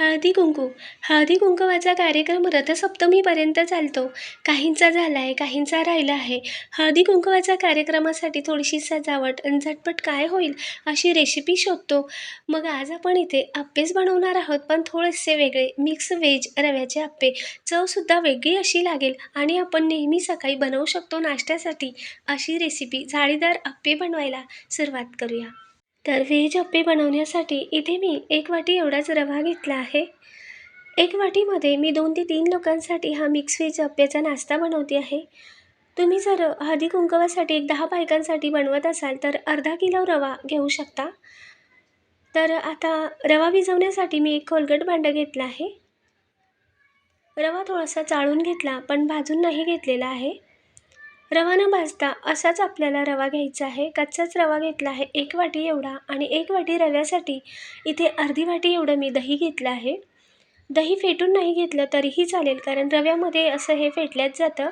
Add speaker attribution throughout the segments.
Speaker 1: हळदी कुंकू. हळदी कुंकवाचा कार्यक्रम रथसप्तमीपर्यंत चालतो. काहींचा झाला आहे काहींचा राहिला आहे. हळदी कुंकवाच्या कार्यक्रमासाठी थोडीशी सजावट आणि झटपट काय होईल अशी रेसिपी शोधतो. मग आज आपण इथे आप्पेच बनवणार आहोत पण थोडेसे वेगळे मिक्स व्हेज रव्याचे आप्पे. चवसुद्धा वेगळी अशी लागेल आणि आपण नेहमी सकाळी बनवू शकतो नाश्त्यासाठी अशी रेसिपी जाळीदार आप्पे बनवायला सुरुवात करूया. तर व्हेज अप्पे बनवण्यासाठी इथे मी एक वाटी एवढाच रवा घेतला आहे. एक वाटीमध्ये मी दोन ते तीन लोकांसाठी हा मिक्स व्हेज अप्प्याचा नाश्ता बनवते आहे. तुम्ही जर हळदी कुंकवासाठी एक दहा बायकांसाठी बनवत असाल तर अर्धा किलो रवा घेऊ शकता. तर आता रवा भिजवण्यासाठी मी एक खोलगट भांडं घेतलं आहे. रवा थोडासा चाळून घेतला पण भाजून नाही घेतलेला आहे. रवा न भाजता असाच आपल्याला रवा घ्यायचा आहे. कच्चाच रवा घेतला आहे. एक वाटी एवढा आणि एक वाटी रव्यासाठी इथे अर्धी वाटी एवढं मी दही घेतलं आहे. दही फेटून नाही घेतलं तरीही चालेल कारण रव्यामध्ये असं हे फेटल्याच जातं.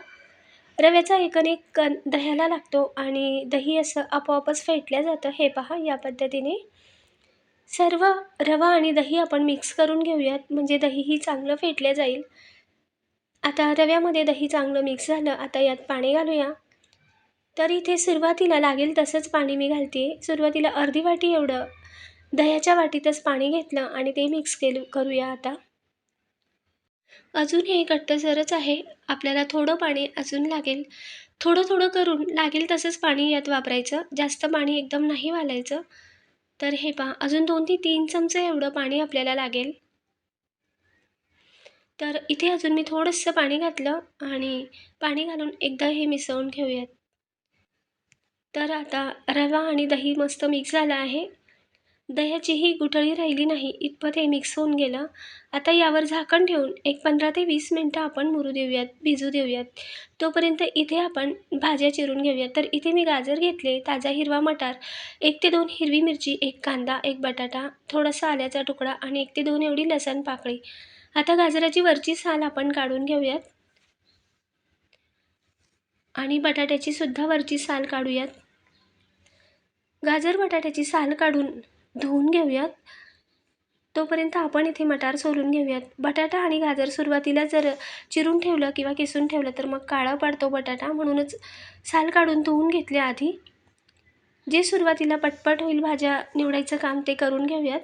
Speaker 1: रव्याचा एकनेक कण दह्याला लागतो आणि दही असं आपोआपच फेटल्या जातं. हे पहा या पद्धतीने. सर्व रवा आणि दही आपण मिक्स करून घेऊयात. म्हणजे दहीही चांगलं फेटलं जाईल. आता रव्यामध्ये दही चांगलं मिक्स झालं आता यात पाणी घालूया. तर इथे सुरुवातीला लागेल तसंच पाणी मी घालते. सुरुवातीला अर्धी वाटी एवढं दह्याच्या वाटीतच पाणी घेतलं आणि ते मिक्स केलं करूया आता. अजून हे घट्टसरच आहे. आपल्याला थोडं पाणी अजून लागेल. थोडं थोडं करून लागेल तसंच पाणी यात वापरायचं. जास्त पाणी एकदम नाही घालायचं तर हे पहा अजून दोन ते तीन चमचे एवढं पाणी आपल्याला लागेल. तर इथे अजून मी थोडंसं पाणी घातलं आणि पाणी घालून एकदा हे मिसळून घेऊयात. तर आता रवा आणि दही मस्त मिक्स झाला आहे. दह्याचीही गुठळी राहिली नाही इतपत हे मिक्स होऊन गेलं. आता यावर झाकण ठेवून एक पंधरा ते वीस मिनटं आपण मुरू देऊयात भिजू देऊयात. तोपर्यंत इथे आपण भाज्या चिरून घेऊयात. तर इथे मी गाजर घेतले ताजा हिरवा मटार एक ते दोन हिरवी मिरची एक कांदा एक बटाटा थोडासा आल्याचा तुकडा आणि एक ते दोन एवढी लसण पाकळी. आता गाजराची वरची साल आपण काढून घेऊयात. आणि बटाट्याची सुद्धा वरची साल काढूयात. गाजर बटाट्याची साल काढून धुवून घेऊयात. तोपर्यंत आपण इथे मटार सोलून घेऊयात. बटाटा आणि गाजर सुरुवातीला जर चिरून ठेवलं किंवा किसून ठेवलं तर मग काळा पडतो बटाटा. म्हणूनच साल काढून धुवून घेतले आधी जे सुरुवातीला पटपट होईल भाज्या निवडायचं काम ते करून घेऊयात.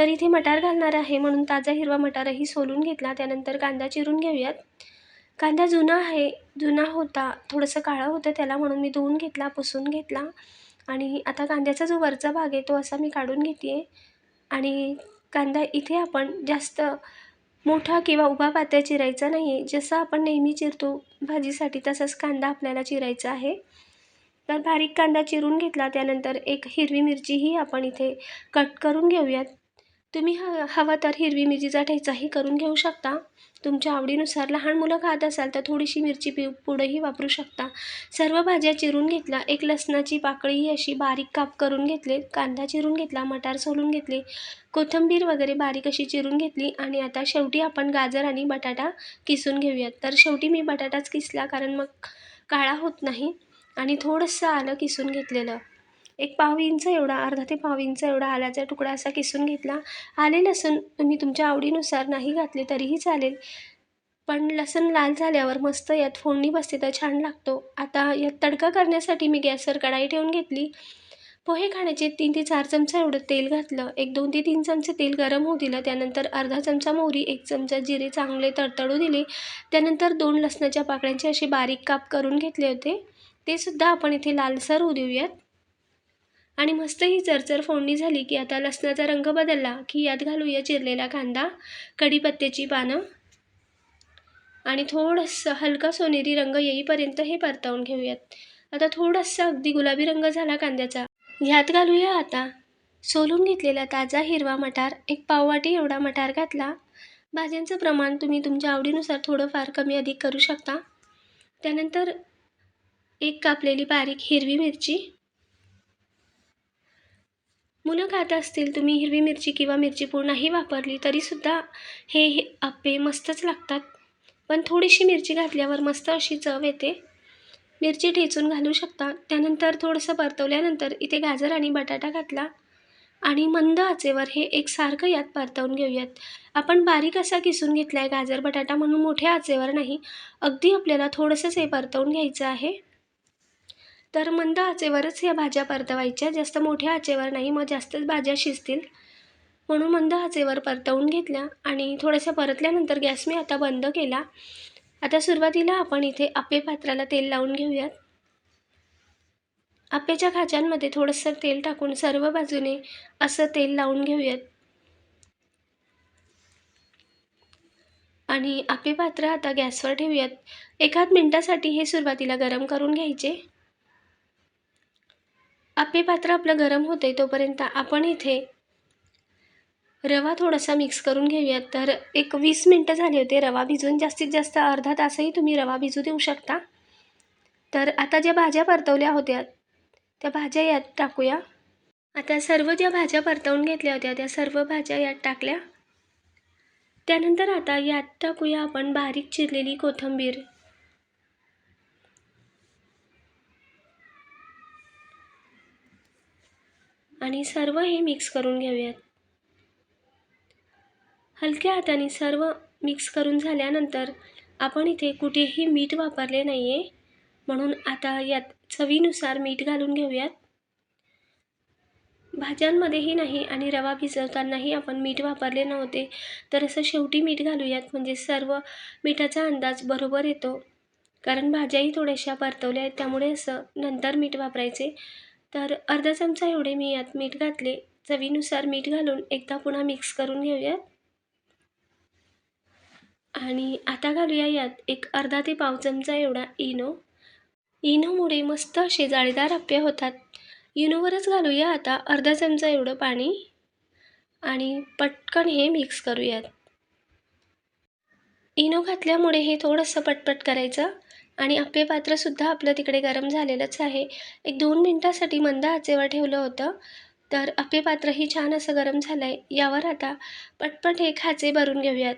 Speaker 1: तर इथे मटार घालणार आहे. म्हणून ताजा हिरवा मटारही सोलून घेतला. त्यानंतर कांदा चिरून घेऊयात. कांदा जुना आहे. जुना होता. थोडंसं काळं होतं त्याला. म्हणून मी धुवून घेतला पुसून घेतला. आणि आता कांद्याचा जो वरचा भाग आहे तो असा मी काढून घेते आहे आणि कांदा इथे आपण जास्त मोठा किंवा उभा पात्या चिरायचा नाही आहे जसं आपण नेहमी चिरतो भाजीसाठी तसाच कांदा आपल्याला चिरायचा आहे. तर बारीक कांदा चिरून घेतला. त्यानंतर एक हिरवी मिरचीही आपण इथे कट करून घेऊयात. तुम्ही ह हवा तर हिरवी मिरचीचा ठेचाही करून घेऊ शकता. तुमच्या आवडीनुसार लहान मुलं खात असाल तर थोडीशी मिरची पि पुढंही वापरू शकता. सर्व भाज्या चिरून घेतल्या. एक लसणाची पाकळीही अशी बारीक काप करून घेतले. कांदा चिरून घेतला. मटार सोलून घेतले. कोथिंबीर वगैरे बारीक अशी चिरून घेतली. आणि आता शेवटी आपण गाजर आणि बटाटा किसून घेऊयात. तर शेवटी मी बटाटाच किसला कारण मग काळा होत नाही. आणि थोडंसं आलं किसून घेतलेलं. एक पाव इंच एवढा अर्धा ते पाव इंच एवढा आल्याचा तुकडा असा किसून घेतला. आले लसूण तुम्ही तुमच्या आवडीनुसार नाही घातले तरीही चालेल. पण लसूण लाल झाल्यावर मस्त यात फोडणी बसते तर छान लागतो. आता यात तडका करण्यासाठी मी गॅसवर कढाई ठेवून घेतली. पोहे खाण्याचे तीन ते चार चमचा एवढं तेल घातलं. एक दोन ते तीन चमचे तेल गरम होऊ दिलं. त्यानंतर अर्धा चमचा मोहरी एक चमचा जिरे चांगले तडतडू दिले. त्यानंतर दोन लसणाच्या पाकळ्यांचे असे बारीक काप करून घेतले होते. ते सुद्धा आपण इथे लालसर होऊ देऊयात आणि मस्त ही चरचर फोडणी झाली की आता लसणाचा रंग बदलला की यात घालूया चिरलेला कांदा कढीपत्त्याची पानं आणि थोडंसं हलका सोनेरी रंग येईपर्यंत हे परतवून घेऊयात. आता थोडासा अगदी गुलाबी रंग झाला कांद्याचा. ह्यात घालूया आता सोलून घेतलेला ताजा हिरवा मटार एक पाववाटी एवढा मटार घातला. भाज्यांचं प्रमाण तुम्ही तुमच्या आवडीनुसार थोडंफार कमी अधिक करू शकता. त्यानंतर एक कापलेली बारीक हिरवी मिरची मुलं खात असतील तुम्ही हिरवी मिरची किंवा मिरची पूर्णही वापरली तरीसुद्धा हे हे मस्तच लागतात. पण थोडीशी मिरची घातल्यावर मस्त अशी चव येते. मिरची ठेचून घालू शकता. त्यानंतर थोडंसं परतवल्यानंतर इथे गाजर आणि बटाटा घातला आणि मंद आचेवर हे एकसारखं यात परतवून घेऊयात. आपण बारीक असा किसून घेतला आहे गाजर बटाटा म्हणून मोठ्या आचेवर नाही अगदी आपल्याला थोडंसंच हे परतवून घ्यायचं आहे. तर मंद आचेवरच या भाज्या परतवायच्या. जास्त मोठ्या आचेवर नाही मग जास्तच भाज्या शिजतील. म्हणून मंद आचेवर परतवून घेतल्या आणि थोड्याशा परतल्यानंतर गॅस मी आता बंद केला. आता सुरुवातीला आपण इथे आपे पात्राला तेल लावून घेऊयात. आप्याच्या खाच्यांमध्ये थोडंसं तेल टाकून सर्व बाजूने असं तेल लावून घेऊयात. आणि आपे पात्र आता गॅसवर ठेवूयात. एखाद मिनटासाठी हे सुरुवातीला गरम करून घ्यायचे. आपे पात्र आपलं गरम होते तोपर्यंत आपण इथे रवा थोडासा मिक्स करून घेऊयात. तर एक वीस मिनटं झाले होते रवा भिजून जास्तीत जास्त अर्धा तासही तुम्ही रवा भिजू देऊ शकता. तर आता ज्या भाज्या परतवल्या होत्या त्या भाज्या यात टाकूया. आता सर्व ज्या भाज्या परतवून घेतल्या होत्या त्या सर्व भाज्या यात टाकल्या. त्यानंतर आता यात टाकूया आपण बारीक चिरलेली कोथिंबीर. आणि सर्व हे मिक्स करून घेऊयात. हलक्या हाताने सर्व मिक्स करून झाल्यानंतर आपण इथे कुठेही मीठ वापरले नाही आहे म्हणून आता यात चवीनुसार मीठ घालून घेऊयात. भाज्यांमध्येही नाही आणि रवा भिजवतानाही आपण मीठ वापरले नव्हते. तर असं शेवटी मीठ घालूयात म्हणजे सर्व मिठाचा अंदाज बरोबर येतो. कारण भाज्याही थोड्याशा परतवल्या आहेत त्यामुळे असं नंतर मीठ वापरायचे. तर अर्धा चमचा एवढे मी यात मीठ घातले. चवीनुसार मीठ घालून एकदा पुन्हा मिक्स करून घेऊयात. आणि आता घालूया यात एक अर्धा ते पाव चमचा एवढा इनो. इनोमुळे मस्त असे जाळीदार आप्पे होतात. इनोवरच घालूया आता अर्धा चमचा एवढं पाणी. आणि पटकन हे मिक्स करूयात. इनो घातल्यामुळे हे थोडंसं पटपट करायचं. आणि आप्पे पात्रसुद्धा आपलं तिकडे गरम झालेलंच आहे. एक दोन मिनटासाठी मंद आचेवर ठेवलं होतं. तर आप्पे पात्रही छान असं गरम झालं आहे यावर आता पटपट हे खाचे भरून घेऊयात.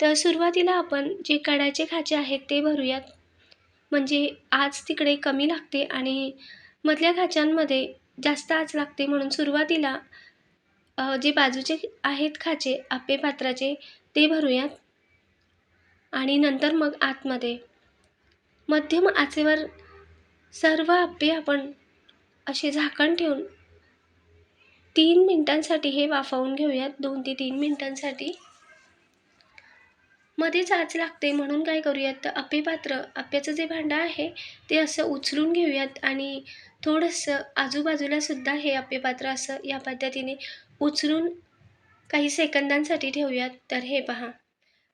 Speaker 1: तर सुरुवातीला आपण जे कडाचे खाचे आहेत ते भरूयात. म्हणजे आज तिकडे कमी लागते आणि मधल्या खाच्यांमध्ये जास्त आज लागते म्हणून सुरुवातीला जे बाजूचे आहेत खाचे आप्पे पात्राचे ते भरूयात. आणि नंतर मग आतमध्ये. मध्यम आचेवर सर्व आप्पे आपण असे झाकण ठेवून तीन मिनटांसाठी हे वाफवून घेऊयात. दोन ते तीन मिनटांसाठी. मध्येच आच लागते म्हणून काय करूयात? तर आप्पे पात्र आप्याचं जे भांडं आहे ते असं उचलून घेऊयात आणि थोडंसं आजूबाजूलासुद्धा हे आप्पे पात्र असं या पद्धतीने उचलून काही सेकंदांसाठी ठेवूयात. तर हे पहा.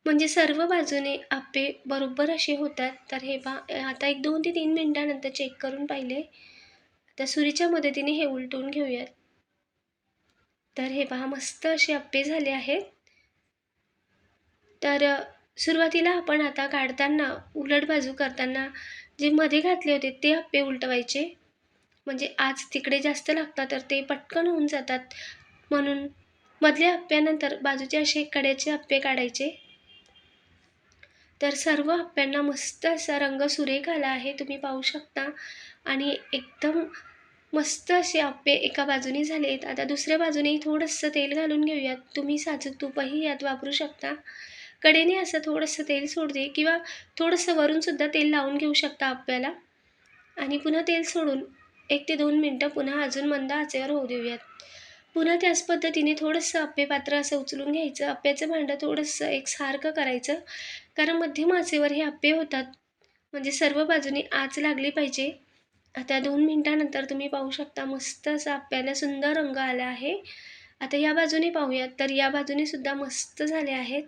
Speaker 1: म्हणजे सर्व बाजूने आप्पे बरोबर असे होतात. तर हे पहा आता एक दोन ते तीन मिनटानंतर चेक करून पाहिले. आता सुरीच्या मदतीने हे उलटून घेऊयात. तर हे पहा मस्त असे आप्पे झाले आहेत. तर सुरुवातीला आपण आता काढताना उलट बाजू करताना जे मध्ये घातले होते ते आप्पे उलटवायचे. म्हणजे आज तिकडे जास्त लागतात तर ते पटकन होऊन जातात. म्हणून मधल्या आप्प्यानंतर बाजूचे असे कड्याचे आप्पे काढायचे. तर सर्व आप्प्यांना मस्त असा रंग सुरेख आला आहे तुम्ही पाहू शकता. आणि एकदम मस्त असे अप्पे एका बाजूने झाले आहेत आता दुसऱ्या बाजूनेही थोडंसं तेल घालून घेऊयात. तुम्ही साजूक तुपही यात वापरू शकता. कडेने असं थोडंसं तेल सोडते किंवा थोडंसं वरूनसुद्धा तेल लावून घेऊ शकता अप्प्याला आणि पुन्हा तेल सोडून एक ते दोन मिनटं पुन्हा अजून मंद आचेवर होऊ देऊयात. पुन्हा त्याच पद्धतीने थोडंसं अप्पे पात्र असं उचलून घ्यायचं. अप्प्याचं भांडं थोडंसं एक सारखं करायचं. कारण मध्यम आचेवर हे आप्पे होतात. म्हणजे सर्व बाजूने आच लागली पाहिजे. आता दोन मिनटानंतर तुम्ही पाहू शकता मस्त असा आप्याला सुंदर रंग आला आहे. आता या बाजूने पाहूयात. तर या बाजूने सुद्धा मस्त झाले आहेत.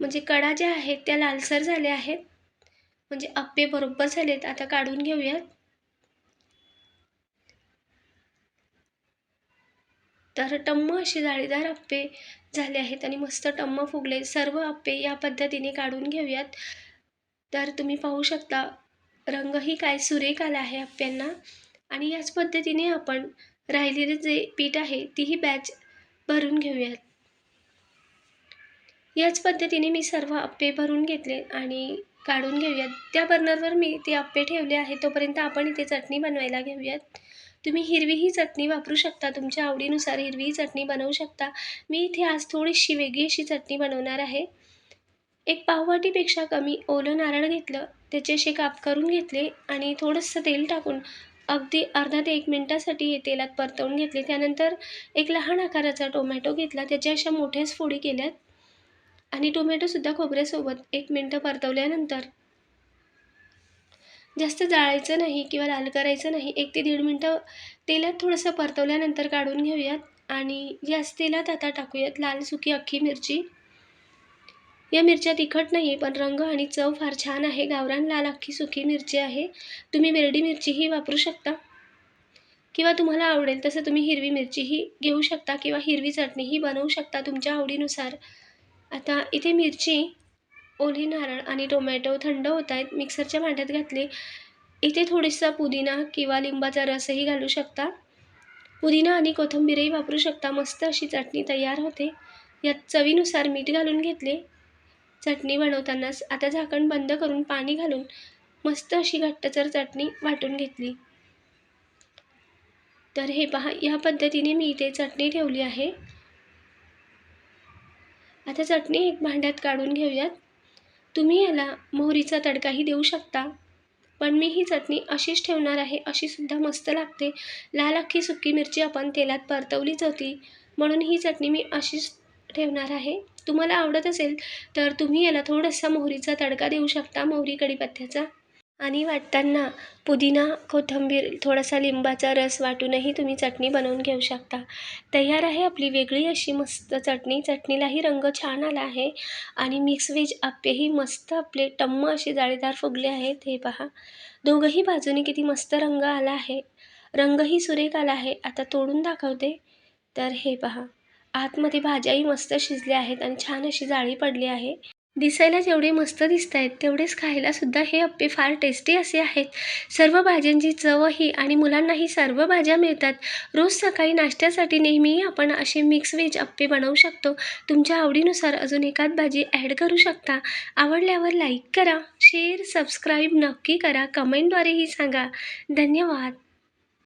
Speaker 1: म्हणजे कडा ज्या आहेत त्या लालसर झाल्या आहेत. म्हणजे आप्पे बरोबर झालेत. आता काढून घेऊयात. तर टम्म असे जाळीदार आप्पे झाले आहेत आणि मस्त टम्म फुगले. सर्व आप्पे या पद्धतीने काढून घेऊयात. तर तुम्ही पाहू शकता रंगही काय सुरेख आला आहे आप्प्यांना. आणि याच पद्धतीने आपण राहिलेले जे पीठ आहे तीही बॅच भरून घेऊयात. याच पद्धतीने मी सर्व आप्पे भरून घेतले आणि काढून घेऊयात. त्या बर्नरवर मी ते आप्पे ठेवले आहे तोपर्यंत आपण इथे चटणी बनवायला घेऊयात. तुम्ही हिरवीही चटणी वापरू शकता तुमच्या आवडीनुसार हिरवीही चटणी बनवू शकता. मी इथे आज थोडीशी वेगळी अशी चटणी बनवणार आहे. एक पाववाटीपेक्षा कमी ओलं नारळ घेतलं त्याचे असे काप करून घेतले आणि थोडंसं तेल टाकून अगदी अर्धा ते एक मिनटासाठी हे तेलात परतवून घेतले. त्यानंतर एक लहान आकाराचा टोमॅटो घेतला त्याच्या अशा मोठ्याच फोडी केल्यात. आणि टोमॅटोसुद्धा खोबऱ्यासोबत एक मिनटं परतवल्यानंतर जास्त जाळायचं नाही किंवा लाल करायचं नाही. एक ते दीड मिनटं तेलात थोडंसं परतवल्यानंतर काढून घेऊयात आणि याच तेलात आता टाकूयात लाल सुकी अख्खी मिरची. या मिरच्या तिखट नाही आहे पण रंग आणि चव फार छान आहे. गावरान लाल अख्खी सुकी मिरची आहे. तुम्ही बेरडी मिरचीही वापरू शकता. किंवा तुम्हाला आवडेल तसं तुम्ही हिरवी मिरचीही घेऊ शकता किंवा हिरवी चटणीही बनवू शकता तुमच्या आवडीनुसार. आता इथे मिरची ओली नारळ आणि टोमॅटो थंड होत आहेत. मिक्सरच्या भांड्यात घातले. इथे थोडीसा पुदिना किंवा लिंबाचा रसही घालू शकता. पुदिना आणि कोथिंबीरही वापरू शकता. मस्त अशी चटणी तयार होते. यात चवीनुसार मीठ घालून घेतले. चटणी बनवतानाच आता झाकण बंद करून पाणी घालून मस्त अशी घट्टसर चटणी वाटून घेतली. तर हे पहा या पद्धतीने मी इथे चटणी ठेवली आहे. आता चटणी एक भांड्यात काढून घेऊयात. तुम्ही याला मोहरीचा तडकाही देऊ शकता. पण मी ही चटणी अशीच ठेवणार आहे अशीसुद्धा मस्त लागते. लाल अख्खी सुकी मिरची आपण तेलात परतवलीच होती. म्हणून ही चटणी मी अशीच ठेवणार आहे. तुम्हाला आवडत असेल तर तुम्ही याला थोडासा मोहरीचा तडका देऊ शकता मोहरी कढीपत्त्याचा. आणि वाटताना पुदिना कोथिंबीर थोडासा लिंबाचा रस वाटूनही तुम्ही चटणी बनवून घेऊ शकता. तयार आहे आपली वेगळी अशी मस्त चटणी. चटणीलाही रंग छान आला आहे आणि मिक्स व्हेज आप्पेही मस्त आपले टम्म असे जाळीदार फुगले आहेत. हे पहा दोघंही बाजूने किती मस्त रंग आला आहे. रंगही सुरेख आला आहे. आता तोडून दाखवते. तर हे पहा आतमध्ये भाज्याही मस्त शिजल्या आहेत आणि छान अशी जाळी पडली आहे. दिसायला जेवढे मस्त दिसत आहेत तेवढेच खायलासुद्धा हे अप्पे फार टेस्टी असे आहेत. सर्व भाज्यांची चवही आणि मुलांनाही सर्व भाज्या मिळतात. रोज सकाळी नाश्त्यासाठी नेहमी आपण असे मिक्स व्हेज अप्पे बनवू शकतो. तुमच्या आवडीनुसार अजून एखाद भाजी ॲड करू शकता. आवडल्यावर लाईक करा शेअर सबस्क्राईब नक्की करा. कमेंटद्वारेही सांगा. धन्यवाद.